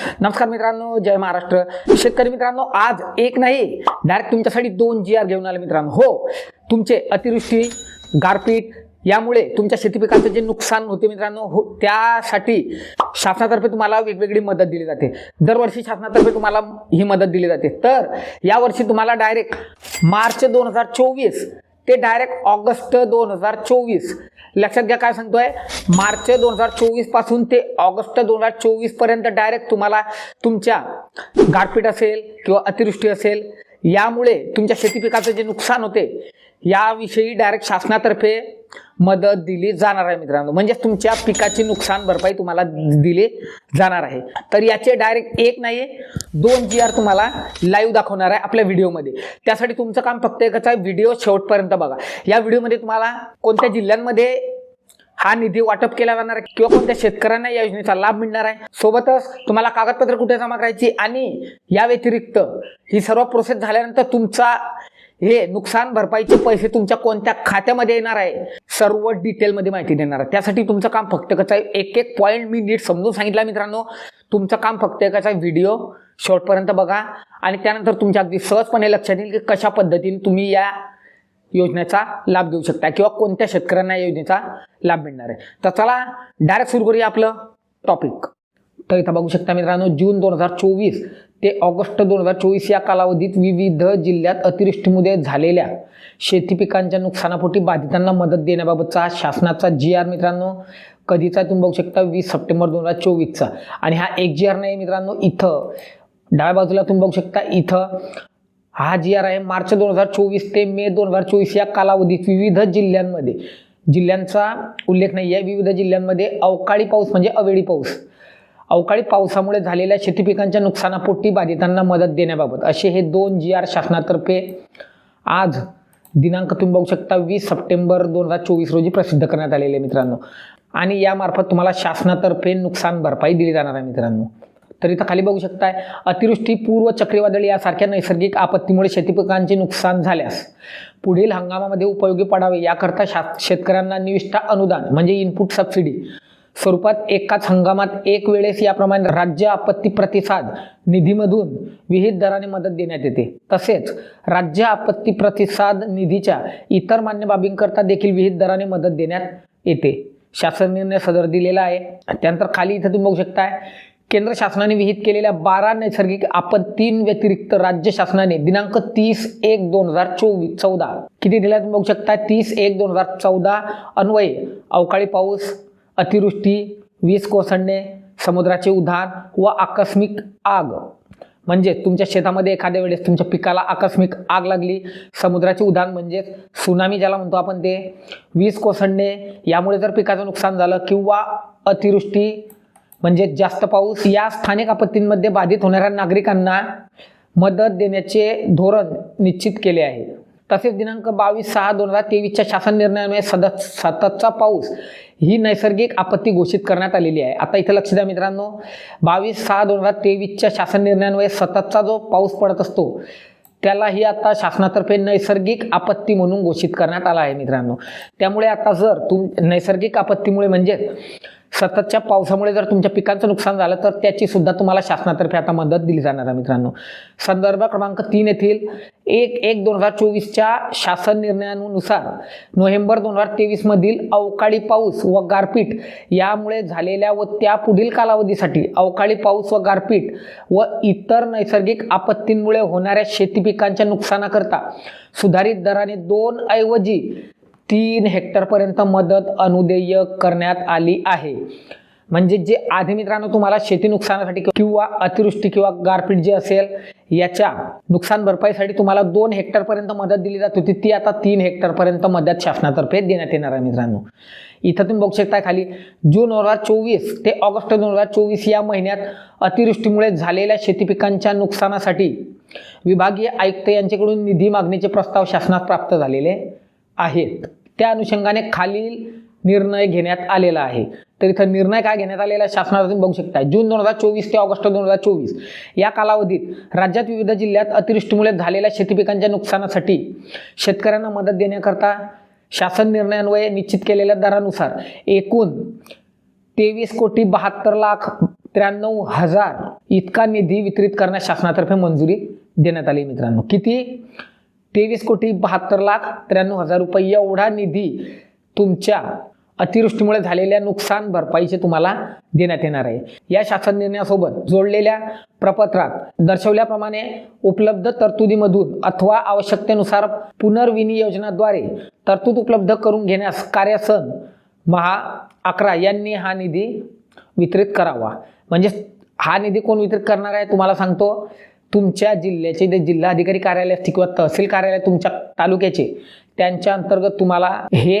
नमस्कार मित्रांनो जय महाराष्ट्र. शेतकरी मित्रांनो आज एक नाही डायरेक्ट तुमच्यासाठी दोन जी आर घेऊन आले मित्रांनो. हो तुमचे अतिवृष्टी गारपीट यामुळे तुमच्या शेती पिकाचं जे नुकसान होते मित्रांनो हो त्यासाठी शासनातर्फे तुम्हाला वेगवेगळी मदत दिली जाते. दरवर्षी शासनातर्फे तुम्हाला ही मदत दिली जाते. तर यावर्षी तुम्हाला डायरेक्ट मार्च दोन हजार चोवीस ते डायरेक्ट ऑगस्ट दोन हजार चोवीस लक्षात घ्या काय सांगतोय? मार्च दोन हजार चोवीसपासून ते ऑगस्ट दोन हजार चोवीसपर्यंत डायरेक्ट तुम्हाला तुमच्या गारपीट असेल किंवा अतिवृष्टी असेल यामुळे तुमच्या शेती पिकाचं जे नुकसान होते याविषयी डायरेक्ट शासनातर्फे मदत दिली जाणार आहे मित्रांनो. म्हणजेच तुमच्या पिकाची नुकसान भरपाई तुम्हाला दिली जाणार आहे. तर याचे डायरेक्ट एक नाही दोन जी आर तुम्हाला लाईव्ह दाखवणार आहे आपल्या व्हिडिओमध्ये त्यासाठी तुमचं काम फक्त एकच आहे व्हिडिओ शेवटपर्यंत बघा. या व्हिडिओमध्ये तुम्हाला कोणत्या जिल्ह्यांमध्ये हा निधी वाटप केला जाणार आहे किंवा कोणत्या शेतकऱ्यांना या योजनेचा लाभ मिळणार आहे? सोबतच तुम्हाला कागदपत्र कुठे जमा करायची? आणि या व्यतिरिक्त ही सर्व प्रोसेस झाल्यानंतर तुमचा हे नुकसान भरपाईचे पैसे तुमच्या कोणत्या खात्यामध्ये येणार आहे? सर्व डिटेलमध्ये माहिती देणार आहे. त्यासाठी तुमचं काम फक्त कसं आहे. एक एक पॉईंट मी नीट समजून सांगितला मित्रांनो. तुमचं काम फक्त एकाचा आहे. व्हिडिओ शेवटपर्यंत बघा. आणि त्यानंतर तुमच्या अगदी सहजपणे लक्षात येईल की कशा पद्धतीने तुम्ही या योजनेचा लाभ घेऊ शकता किंवा कोणत्या शेतकऱ्यांना या योजनेचा लाभ मिळणार आहे. तर चला डायरेक्ट सुरू करूया आपलं टॉपिक तर इथं बघू शकता मित्रांनो जून दोन हजार चोवीस ते ऑगस्ट दोन हजार चोवीस या कालावधीत विविध जिल्ह्यात अतिवृष्टीमध्ये झालेल्या शेती पिकांच्या नुकसानापोटी बाधितांना मदत देण्याबाबतचा शासनाचा जी आर मित्रांनो कधीचा तुम्ही बघू शकता वीस सप्टेंबर दोन हजार चोवीसचा. आणि हा एक जी आर नाही मित्रांनो इथं डाव्या बाजूला तुम्ही बघू शकता इथं हा जी आर आहे. मार्च दोन हजार चोवीस ते मे दोन हजार चोवीस या कालावधीत विविध जिल्ह्यांमध्ये जिल्ह्यांचा उल्लेख नाही आहे विविध जिल्ह्यांमध्ये अवकाळी पाऊस म्हणजे अवेळी पाऊस अवकाळी पावसामुळे झालेल्या शेती पिकांच्या नुकसानापोटी बाधितांना मदत देण्याबाबत. असे हे दोन जी आर शासनातर्फे आज दिनांक तुम्ही बघू शकता वीस सप्टेंबर दोन हजार चोवीस रोजी प्रसिद्ध करण्यात आलेले मित्रांनो. आणि यामार्फत तुम्हाला शासनातर्फे नुकसान भरपाई दिली जाणार आहे मित्रांनो. तर इथं खाली बघू शकताय अतिवृष्टी पूर्व चक्रीवादळ यासारख्या नैसर्गिक आपत्तीमुळे शेतीपिकांचे नुकसान झाल्यास पुढील हंगामामध्ये उपयोगी पडावे याकरता शा शेतकऱ्यांना निविष्ठा अनुदान म्हणजे इनपुट सबसिडी स्वरूपात एकाच हंगामात एक वेळेस याप्रमाणे राज्य आपत्ती प्रतिसाद निधीमधून विहित दराने मदत देण्यात येते. तसेच राज्य आपत्ती प्रतिसाद निधीच्या इतर मान्य बाबींकरता देखील विहित दराने मदत देण्यात येते. शासन निर्णय सदर दिलेला आहे. त्यानंतर खाली इथं तुम्ही बघू शकताय केंद्र शासनाने विहित केलेल्या बारा नैसर्गिक आपत्तींव्यतिरिक्त राज्य शासनाने दिनांक तीस एक दोन हजार चोवीस चौदा किती दिल्या तुम्ही बघू शकता तीस एक दोन हजार चौदा अन्वये अवकाळी पाऊस अतिवृष्टी वीज कोसळणे समुद्राचे उधार व आकस्मिक आग. म्हणजे तुमच्या शेतामध्ये एखाद्या वेळेस तुमच्या पिकाला आकस्मिक आग लागली. समुद्राचे उधाण म्हणजेच सुनामी ज्याला म्हणतो आपण ते. वीज कोसळणे यामुळे जर पिकाचं नुकसान झालं किंवा अतिवृष्टी म्हणजे जास्त पाऊस या स्थानिक आपत्तींमध्ये बाधित होणाऱ्या नागरिकांना मदत देण्याचे धोरण निश्चित केले आहे. तसेच दिनांक बावीस सहा दोन हजार तेवीसच्या शासन निर्णयामुळे सतत सततचा पाऊस ही नैसर्गिक आपत्ती घोषित करण्यात आलेली आहे. आता इथं लक्ष द्या मित्रांनो. बावीस सहा दोन हजार तेवीसच्या शासन निर्णयामुळे सततचा जो पाऊस पडत असतो त्यालाही आता शासनातर्फे नैसर्गिक आपत्ती म्हणून घोषित करण्यात आला आहे मित्रांनो. त्यामुळे आता जर तुम नैसर्गिक आपत्तीमुळे म्हणजे सततच्या पावसामुळे जर तुमच्या पिकांचं नुकसान झालं तर त्याची सुद्धा तुम्हाला शासनातर्फे आता मदत दिली जाणार आहे मित्रांनो. संदर्भ क्रमांक तीन येथील एक एक दोन हजार चोवीसच्या शासन निर्णयानुसार नोव्हेंबर दोन हजार तेवीसमधील अवकाळी पाऊस व गारपीट यामुळे झालेल्या व त्या पुढील कालावधीसाठी अवकाळी पाऊस व गारपीट व इतर नैसर्गिक आपत्तींमुळे होणाऱ्या शेती पिकांच्या नुकसानाकरता सुधारित दराने दोन ऐवजी तीन हेक्टरपर्यंत मदत अनुदेय करण्यात आली आहे. म्हणजे जे आधी मित्रांनो तुम्हाला शेती नुकसानासाठी किंवा अतिवृष्टी किंवा गारपीट जे असेल याच्या नुकसान भरपाईसाठी तुम्हाला दोन हेक्टरपर्यंत मदत दिली जात होती. ती आता तीन हेक्टरपर्यंत मदत शासनातर्फे देण्यात येणार आहे मित्रांनो. इथं तुम्ही बघू शकता खाली जून दोन हजार चोवीस ते ऑगस्ट दोन हजार चोवीस या महिन्यात अतिवृष्टीमुळे झालेल्या शेती पिकांच्या नुकसानासाठी विभागीय आयुक्त यांच्याकडून निधी मागणीचे प्रस्ताव शासनात प्राप्त झालेले आहेत. त्या अनुषंगाने खालील निर्णय घेण्यात आलेला आहे. तर इथं निर्णय काय घेण्यात आलेला आहे? तुम्ही बघू शकता जून दोन हजार चोवीस ते ऑगस्ट दोन हजार चोवीस. या कालावधीत राज्यात विविध जिल्ह्यात अतिवृष्टीमुळे झालेल्या शेती पिकांच्या नुकसानासाठी शेतकऱ्यांना मदत देण्याकरता शासन निर्णयान्वये निश्चित केलेल्या दरानुसार एकूण तेवीस कोटी बहात्तर लाख त्र्याण्णव हजार इतका निधी वितरित करण्यास शासनातर्फे मंजुरी देण्यात आली मित्रांनो. किती? तेवीस कोटी बहात्तर लाख त्र्याण्णव हजार रुपये एवढा निधी तुमच्या अतिवृष्टीमुळे झालेल्या नुकसान भरपाईचे तुम्हाला देण्यात येणार आहे. या शासन निर्णयासोबत जोडलेल्या प्रपत्रात दर्शवल्याप्रमाणे उपलब्ध तरतुदीमधून अथवा आवश्यकतेनुसार पुनर्विनियोजनाद्वारे तरतूद उपलब्ध करून घेण्यास कार्यासन महा अकरा यांनी हा निधी वितरित करावा. म्हणजे हा निधी कोण वितरित करणार आहे तुम्हाला सांगतो. तुमच्या जिल्ह्याचे जे जिल्हाधिकारी कार्यालय असतील किंवा तहसील कार्यालय तुमच्या तालुक्याचे त्यांच्या अंतर्गत तुम्हाला हे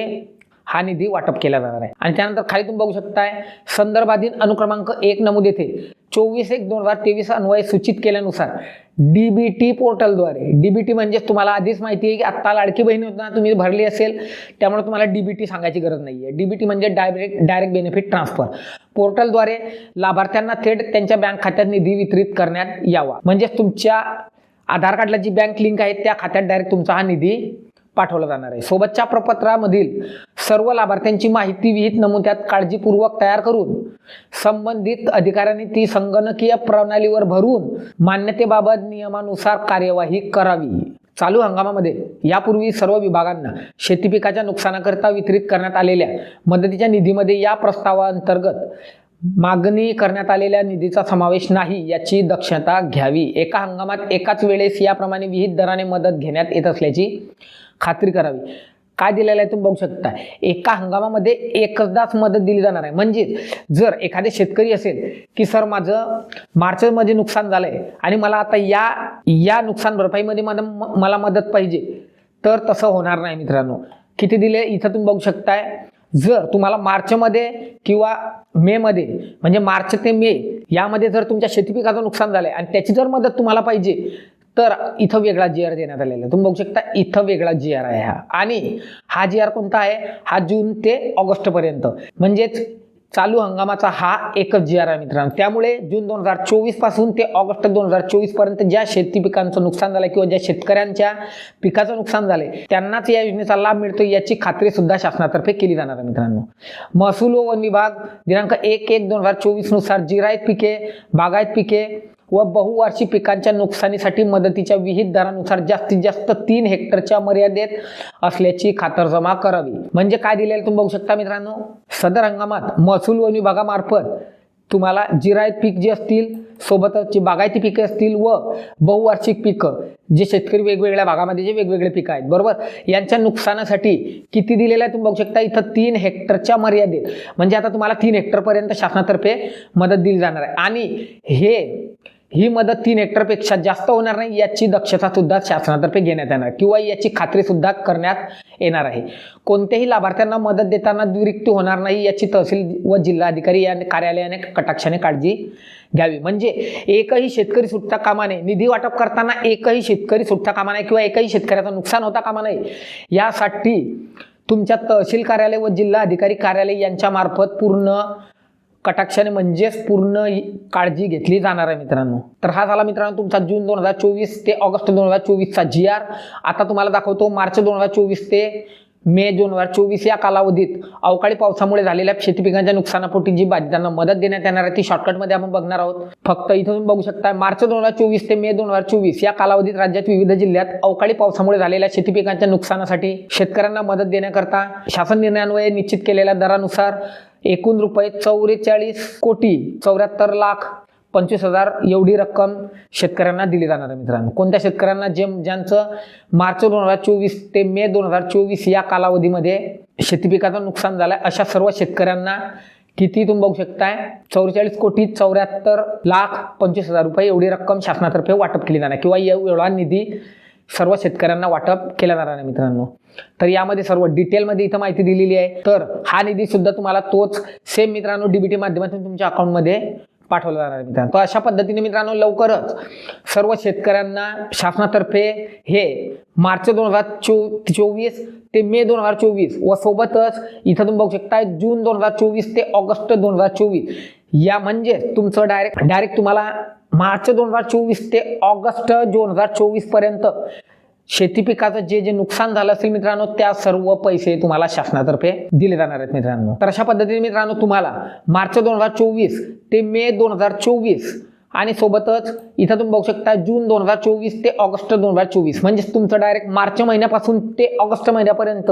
हा निधी वाटप केला जाणार आहे. आणि त्यानंतर खाली तुम्ही बघू शकताय संदर्भाधीन अनुक्रमांक एक नमूद येथे चोवीस एक दोन हजार तेवीस अन्वय सूचित केल्यानुसार डीबीटी पोर्टलद्वारे. डीबीटी म्हणजेच तुम्हाला आधीच माहिती आहे की आत्ता लाडकी बहीण योजना तुम्ही भरली असेल त्यामुळे तुम्हाला डीबीटी सांगायची गरज नाही आहे डीबीटी म्हणजे डायरेक्ट डायरेक्ट बेनिफिट ट्रान्सफर पोर्टलद्वारे लाभार्थ्यांना थेट त्यांच्या बँक खात्यात निधी वितरित करण्यात यावा. म्हणजेच तुमच्या आधार कार्डला जी बँक लिंक आहे त्या खात्यात डायरेक्ट तुमचा हा निधी पाठवला जाणार आहे. सोबतच्या प्रपत्रामधील सर्व लाभार्थ्यांची माहिती विहित नमुन्यात काळजीपूर्वक तयार करून संबंधित अधिकाऱ्यांनी ती संगणकीय प्रणालीवर भरून मान्यतेबाबत नियमानुसार कार्यवाही करावी. चालू हंगामामध्ये यापूर्वी सर्व विभागांना शेती पिकाच्या नुकसानाकरिता वितरित करण्यात आलेल्या मदतीच्या निधीमध्ये या प्रस्तावाअंतर्गत मागणी करण्यात आलेल्या निधीचा समावेश नाही याची दक्षता घ्यावी. एका हंगामात एकाच वेळेस याप्रमाणे विहित दराने मदत घेण्यात येत असल्याची खात्री करावी. काय दिलेलं आहे तुम्ही बघू शकता. एका हंगामामध्ये एकचदाच मदत दिली जाणार आहे. म्हणजे जर एखादे शेतकरी असेल की सर माझं मार्चमध्ये नुकसान झालंय आणि मला आता या या नुकसान भरपाईमध्ये मला मला मदत पाहिजे. तर तसं होणार नाही मित्रांनो. किती दिले? इथं तुम्ही बघू शकताय. जर तुम्हाला मार्चमध्ये किंवा मेमध्ये म्हणजे मार्च ते मे यामध्ये जर तुमच्या शेती पिकाचं नुकसान झालंय आणि त्याची जर मदत तुम्हाला पाहिजे तर इथं वेगळा जी आर देण्यात आलेला आहे. तुम्ही बघू शकता इथं वेगळा जी आर आहे हा. आणि हा जी आर कोणता आहे? हा जून ते ऑगस्टपर्यंत म्हणजेच चालू हंगामाचा हा एकच जी आर आहे मित्रांनो. त्यामुळे जून दोन हजार चोवीसपासून ते ऑगस्ट दोन हजार चोवीसपर्यंत ज्या शेती पिकांचं नुकसान झालं किंवा ज्या शेतकऱ्यांच्या पिकाचं नुकसान झालंय त्यांनाच या योजनेचा लाभ मिळतो याची खात्री सुद्धा शासनातर्फे केली जाणार आहे मित्रांनो. महसूल व वन विभाग दिनांक एक एक दोन हजार चोवीसनुसार जिरायत पिके बागायत पिके व बहुवार्षिक पिकांच्या नुकसानीसाठी मदतीच्या विहित दरानुसार जास्तीत जास्त तीन हेक्टरच्या मर्यादेत असल्याची खातरजमा करावी. म्हणजे काय दिलेलं तुम्ही बघू शकता मित्रांनो? सदर हंगामात महसूल वन विभागामार्फत तुम्हाला जिरायत पीक जे असतील सोबतच बागायती पिके असतील व बहुवार्षिक पिकं जे शेतकरी वेगवेगळ्या भागामध्ये जे वेगवेगळे पिकं आहेत बरोबर? यांच्या नुकसानासाठी किती दिलेलं आहे तुम्ही बघू शकता? इथं तीन हेक्टरच्या मर्यादेत. म्हणजे आता तुम्हाला तीन हेक्टरपर्यंत शासनातर्फे मदत दिली जाणार आहे. आणि हे ही मदत तीन हेक्टरपेक्षा जास्त होणार नाही याची दक्षता सुद्धा शासनातर्फे घेण्यात येणार किंवा याची खात्री सुद्धा करण्यात येणार आहे. कोणत्याही लाभार्थ्यांना मदत देताना दुरुक्ती होणार नाही याची तहसील व जिल्हाधिकारी या कार्यालयाने कटाक्षाने काळजी घ्यावी. म्हणजे एकही शेतकरी सुटता कामा नये निधी वाटप करताना एकही शेतकरी सुटता कामा नये किंवा एकही शेतकऱ्याचं नुकसान होता कामा नये यासाठी तुमच्या तहसील कार्यालय व जिल्हा अधिकारी कार्यालय यांच्यामार्फत पूर्ण कटाक्षाने म्हणजेच पूर्ण काळजी घेतली जाणार आहे मित्रांनो. तर हा झाला मित्रांनो तुमचा जून दोन हजार चोवीस ते ऑगस्ट दोन हजार चोवीसचा जी आर आता तुम्हाला दाखवतो मार्च दोन हजार चोवीस ते मे दोन हजार चोवीस या कालावधीत अवकाळी पावसामुळे झालेल्या शेती पिकांच्या नुकसानापोटी जी बाधितांना मदत देण्यात येणार आहे ती शॉर्टकटमध्ये आपण बघणार आहोत. फक्त इथं तुम्ही बघू शकता मार्च दोन हजार चोवीस ते मे दोन हजार चोवीस या कालावधीत राज्यात विविध जिल्ह्यात अवकाळी पावसामुळे झालेल्या शेती पिकांच्या नुकसानासाठी शेतकऱ्यांना मदत देण्याकरता शासन निर्णयान्वये निश्चित केलेल्या दरानुसार एकूण रुपये चौवेचाळीस कोटी चौऱ्याहत्तर लाख पंचवीस हजार एवढी रक्कम शेतकऱ्यांना दिली जाणार आहे मित्रांनो. कोणत्या शेतकऱ्यांना जे ज्यांचं मार्च दोन हजार चोवीस ते मे दोन हजार चोवीस या कालावधीमध्ये शेती पिकाचं नुकसान झालं आहे अशा सर्व शेतकऱ्यांना किती तुम्ही बघू शकताय? चौवेचाळीस कोटी चौऱ्याहत्तर लाख पंचवीस हजार रुपये एवढी रक्कम शासनातर्फे वाटप केली जाणार किंवा एवढा निधी सर्व शेतकऱ्यांना वाटप केला जाणार आहे मित्रांनो. तर यामध्ये सर्व डिटेलमध्ये इथं माहिती दिलेली आहे. तर हा निधी सुद्धा तुम्हाला तोच सेम मित्रांनो डीबीटी माध्यमातून तुमच्या अकाउंटमध्ये पाठवलं जाणार आहे मित्रांनो. तर अशा पद्धतीने मित्रांनो लवकरच सर्व शेतकऱ्यांना शासनातर्फे हे मार्च दोन हजार चो चोवीस ते मे दोन हजार चोवीस व सोबतच इथं तुम्ही बघू शकता जून दोन हजार चोवीस ते ऑगस्ट दोन हजार चोवीस. या म्हणजे तुमचं डायरेक्ट डायरेक्ट तुम्हाला मार्च दोन हजार चोवीस ते ऑगस्ट दोन हजार चोवीसपर्यंत शेती पिकाचं जे जे नुकसान झालं असेल मित्रांनो त्या सर्व पैसे तुम्हाला शासनातर्फे दिले जाणार आहेत मित्रांनो. तर अशा पद्धतीने मित्रांनो तुम्हाला मार्च दोन हजार चोवीस ते मे दोन हजार चोवीस आणि सोबतच इथं तुम्ही बघू शकता जून दोन हजार चोवीस ते ऑगस्ट दोन हजार चोवीस. म्हणजेच तुमचं डायरेक्ट मार्च महिन्यापासून ते ऑगस्ट महिन्यापर्यंत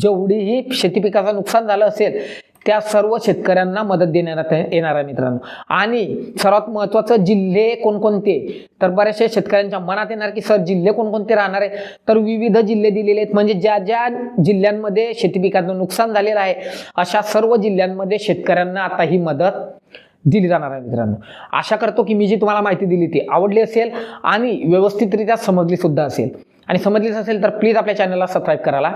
जेवढीही शेती पिकाचं नुकसान झालं असेल त्या सर्व शेतकऱ्यांना मदत देण्यात येणार आहे मित्रांनो. आणि सर्वात महत्त्वाचं जिल्हे कोणकोणते? तर बऱ्याचशा शेतकऱ्यांच्या मनात येणार की सर जिल्हे कोणकोणते राहणार आहे? तर विविध जिल्हे दिलेले आहेत. म्हणजे ज्या ज्या जिल्ह्यांमध्ये शेती पिकांचं नुकसान झालेलं आहे अशा सर्व जिल्ह्यांमध्ये शेतकऱ्यांना आता ही मदत दिली जाणार आहे मित्रांनो. आशा करतो की मी जी तुम्हाला माहिती दिली ती आवडली असेल आणि व्यवस्थितरित्या समजली सुद्धा असेल. आणि समजलीच असेल तर प्लीज आपल्या चॅनलला सबस्क्राईब करायला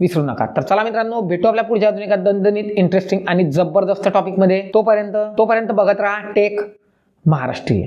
विसरू नका. तर चला मित्रांनो भेटू आपल्या पुढच्या अजून एका दणदणीत इंटरेस्टिंग आणि जबरदस्त टॉपिकमध्ये तोपर्यंत तोपर्यंत बघत राहा टेक महाराष्ट्रीय